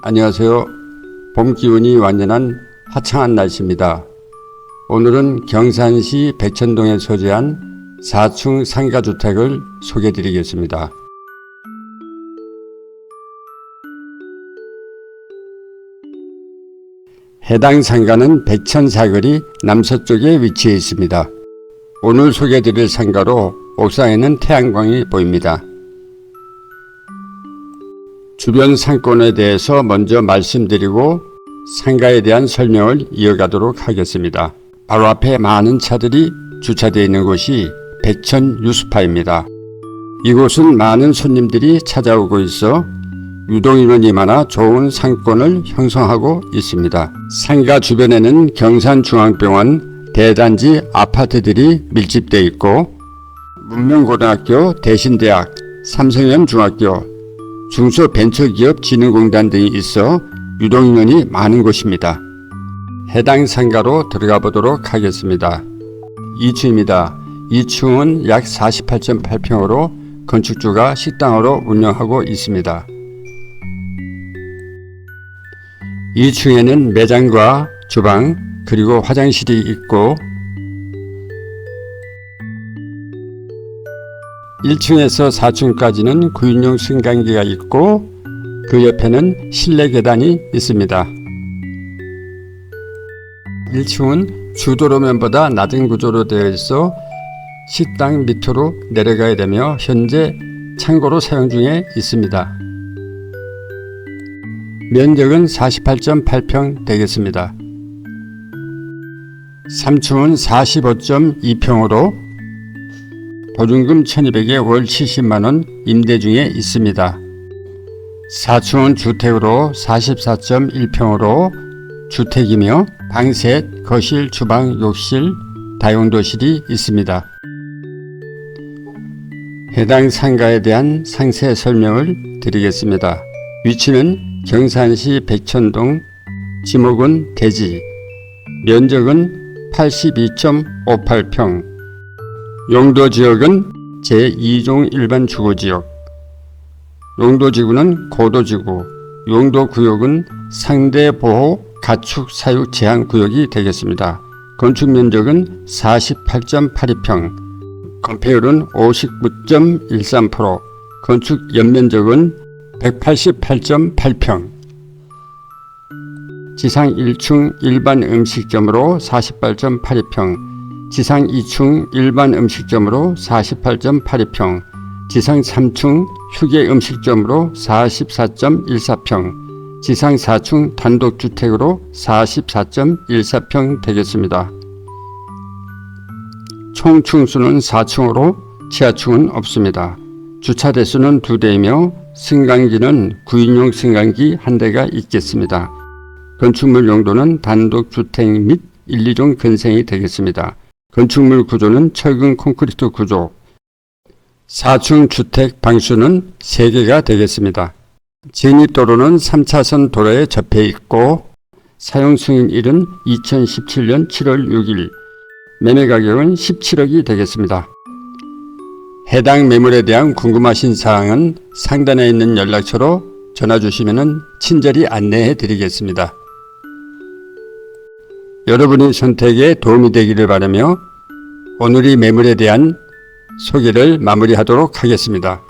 안녕하세요. 봄 기운이 완전한 화창한 날씨입니다. 오늘은 경산시 백천동에 소재한 4층 상가주택을 소개해 드리겠습니다. 해당 상가는 백천사거리 남서쪽에 위치해 있습니다. 오늘 소개해 드릴 상가로 옥상에는 태양광이 보입니다. 주변 상권에 대해서 먼저 말씀드리고 상가에 대한 설명을 이어가도록 하겠습니다. 바로 앞에 많은 차들이 주차되어 있는 곳이 백천 유스파입니다. 이곳은 많은 손님들이 찾아오고 있어 유동인원이 많아 좋은 상권을 형성하고 있습니다. 상가 주변에는 경산중앙병원 대단지 아파트들이 밀집되어 있고 문명고등학교, 대신대학, 삼성현 중학교, 중소벤처기업진흥공단 등이 있어 유동인원이 많은 곳입니다. 해당 상가로 들어가 보도록 하겠습니다. 2층입니다. 2층은 약 48.8평으로 건축주가 식당으로 운영하고 있습니다. 2층에는 매장과 주방 그리고 화장실이 있고 1층에서 4층까지는 구인용 승강기가 있고 그 옆에는 실내 계단이 있습니다. 1층은 주도로면보다 낮은 구조로 되어 있어 식당 밑으로 내려가야 되며 현재 창고로 사용 중에 있습니다. 면적은 48.8평 되겠습니다. 3층은 45.2평으로 보증금 1200에 월 70만원 임대 중에 있습니다. 4층은 주택으로 44.1평으로 주택이며 방 셋, 거실, 주방, 욕실, 다용도실이 있습니다. 해당 상가에 대한 상세 설명을 드리겠습니다. 위치는 경산시 백천동, 지목은 대지, 면적은 82.58평, 용도 지역은 제2종 일반 주거 지역, 용도 지구는 고도 지구, 용도 구역은 상대 보호 가축 사육 제한 구역이 되겠습니다. 건축 면적은 48.82평, 건폐율은 59.13%, 건축 연면적은 188.8평, 지상 1층 일반 음식점으로 48.82평, 지상 2층 일반 음식점으로 48.82평, 지상 3층 휴게 음식점으로 44.14평, 지상 4층 단독주택으로 44.14평 되겠습니다. 총 층수는 4층으로 지하층은 없습니다. 주차 대수는 2대이며 승강기는 9인용 승강기 한 대가 있겠습니다. 건축물 용도는 단독주택 및 1, 2종 근생이 되겠습니다. 건축물 구조는 철근 콘크리트 구조, 4층 주택 방수는 3개가 되겠습니다. 진입도로는 3차선 도로에 접해 있고 사용 승인일은 2017년 7월 6일, 매매 가격은 17억이 되겠습니다. 해당 매물에 대한 궁금하신 사항은 상단에 있는 연락처로 전화 주시면 친절히 안내해 드리겠습니다. 여러분의 선택에 도움이 되기를 바라며 오늘 이 매물에 대한 소개를 마무리하도록 하겠습니다.